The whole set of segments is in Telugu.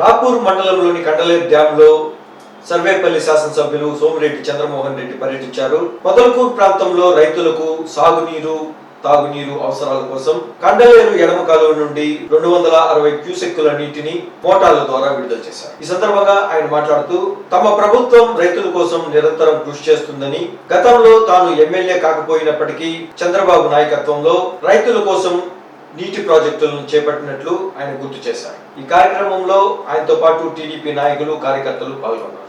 రాపూర్ మండలంలోని కండలేరు డ్యాంలో సర్వేపల్లి శాసనసభ్యులు సోమిరెడ్డి చంద్రమోహన్ రెడ్డి పర్యటించారు. పొదలకూరు ప్రాంతంలో రైతులకు సాగునీరు తాగునీరు అవసరాల కోసం కండలేరు ఎడమ కాలువ నుండి రెండు వందల అరవై క్యూసెక్కుల నీటిని మోటార్ల ద్వారా విడుదల చేశారు. ఈ సందర్భంగా ఆయన మాట్లాడుతూ తమ ప్రభుత్వం రైతుల కోసం నిరంతరం కృషి చేస్తుందని గతంలో తాను ఎమ్మెల్యే కాకపోయినప్పటికీ చంద్రబాబు నాయకత్వంలో రైతుల కోసం నీటి ప్రాజెక్టులను చేపట్టినట్లు ఆయన గుర్తు చేశారు. ఈ కార్యక్రమంలో ఆయనతో పాటు టీడీపీ నాయకులు కార్యకర్తలు పాల్గొన్నారు.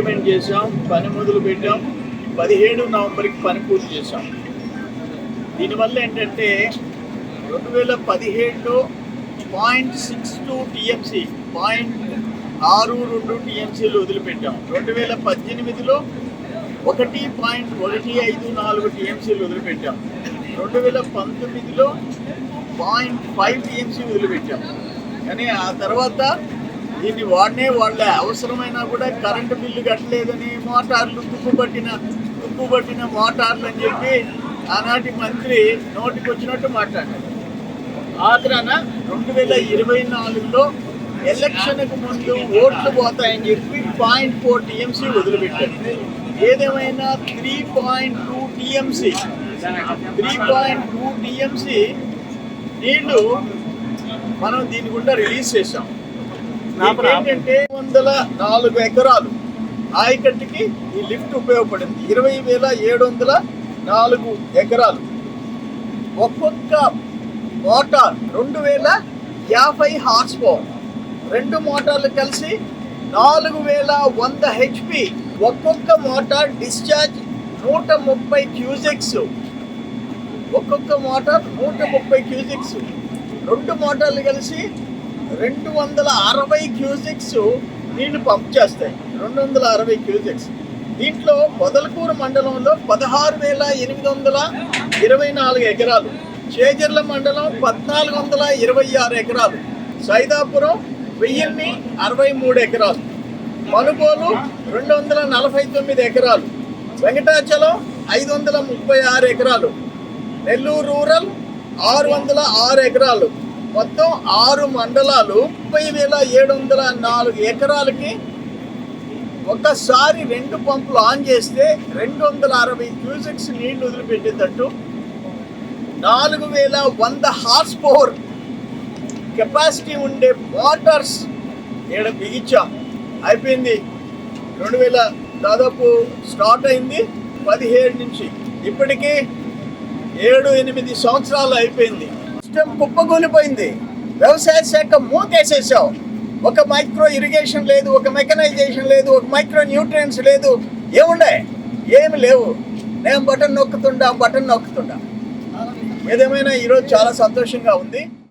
డాక్యుమెంట్ చేసాం పని మొదలు పెట్టాం. పదిహేడు నవంబర్కి పని పూర్తి చేసాం దీనివల్ల ఏంటంటే రెండు వేల పదిహేడులో point six two TMC point ఆరు రెండు టీఎంసీలు వదిలిపెట్టాం. రెండు వేల పద్దెనిమిదిలో ఒకటి పాయింట్ ఒకటి ఐదు నాలుగు టీఎంసీలు వదిలిపెట్టాం. రెండు వేల పంతొమ్మిదిలో పాయింట్ ఫైవ్ టీఎంసీ వదిలిపెట్టాం. కానీ ఆ తర్వాత దీన్ని వాడినే వాళ్ళ అవసరమైనా కూడా కరెంటు బిల్లు కట్టలేదని మోటార్లు తుప్పుపట్టిన తుప్పుపట్టిన మోటార్లు అని చెప్పి ఆనాటి మంత్రి నోటికి వచ్చినట్టు మాట్లాడారు ఆఖరాన రెండు వేల ఇరవై నాలుగులో ఎలక్షన్కు ముందు ఓట్లు పోతాయని చెప్పి పాయింట్ ఫోర్ టీఎంసీ వదిలిపెట్టారు. ఏదేమైనా three point two TMC three point two TMC నీళ్ళు మనం దీని గుండా రిలీజ్ చేసాం ఏంటంటే వందల నాలుగు ఎకరాలు. ఆయకట్టుకి ఈ లిఫ్ట్ ఉపయోగపడింది. ఇరవై వేల ఏడు వందల నాలుగు ఎకరాలు. ఒక్కొక్క మోటార్ రెండు వేల యాభై హార్స్ పవర్. రెండు మోటార్లు కలిసి నాలుగు వేల వంద హెచ్పి ఒక్కొక్క మోటార్ డిశ్చార్జ్ నూట ముప్పై క్యూజెక్స్ ఒక్కొక్క మోటార్ నూట ముప్పై క్యూజెక్స్ రెండు మోటార్లు కలిసి రెండు వందల అరవై క్యూజెక్స్ నీళ్ళు పంప్ చేస్తాయి. రెండు వందల అరవై క్యూజెక్స్ దీంట్లో పొదలకూరు మండలంలో పదహారు వేల ఎనిమిది వందల ఇరవై నాలుగు ఎకరాలు చేజర్ల మండలం పద్నాలుగు వందల ఇరవై ఆరు ఎకరాలు సైదాపురం వెయ్యిన్ని అరవై మూడు ఎకరాలు మనుగోలు రెండు వందల నలభై తొమ్మిది ఎకరాలు వెంకటాచలం ఐదు వందల ముప్పై ఆరు ఎకరాలు నెల్లూరు రూరల్ ఆరు వందల ఆరు ఎకరాలు మొత్తం ఆరు మండలాలు ముప్పై వేల ఏడు వందల నాలుగు ఎకరాలకి ఒక్కసారి రెండు పంపులు ఆన్ చేస్తే రెండు వందల అరవై క్యూసెక్స్ నీళ్ళు వదిలిపెట్టేటట్టు నాలుగు వేల వంద హార్స్ పవర్ కెపాసిటీ ఉండే మోటార్స్ ఇక్కడ బిగించాం. అయిపోయింది. రెండు వేల దాదాపు స్టార్ట్ అయింది పదిహేడు నుంచి. ఇప్పటికీ ఏడు ఎనిమిది సంవత్సరాలు అయిపోయింది. సిస్టమ్ కుప్పకూలిపోయింది వ్యవసాయ శాఖ మూతేసేసావు ఒక మైక్రో ఇరిగేషన్ లేదు ఒక మెకనైజేషన్ లేదు ఒక మైక్రో న్యూట్రియన్స్ లేదు. ఏముండే? ఏమి లేవు. నేను బటన్ నొక్కుతుండా బటన్ నొక్కుతుండా. ఏదేమైనా ఈరోజు చాలా సంతోషంగా ఉంది.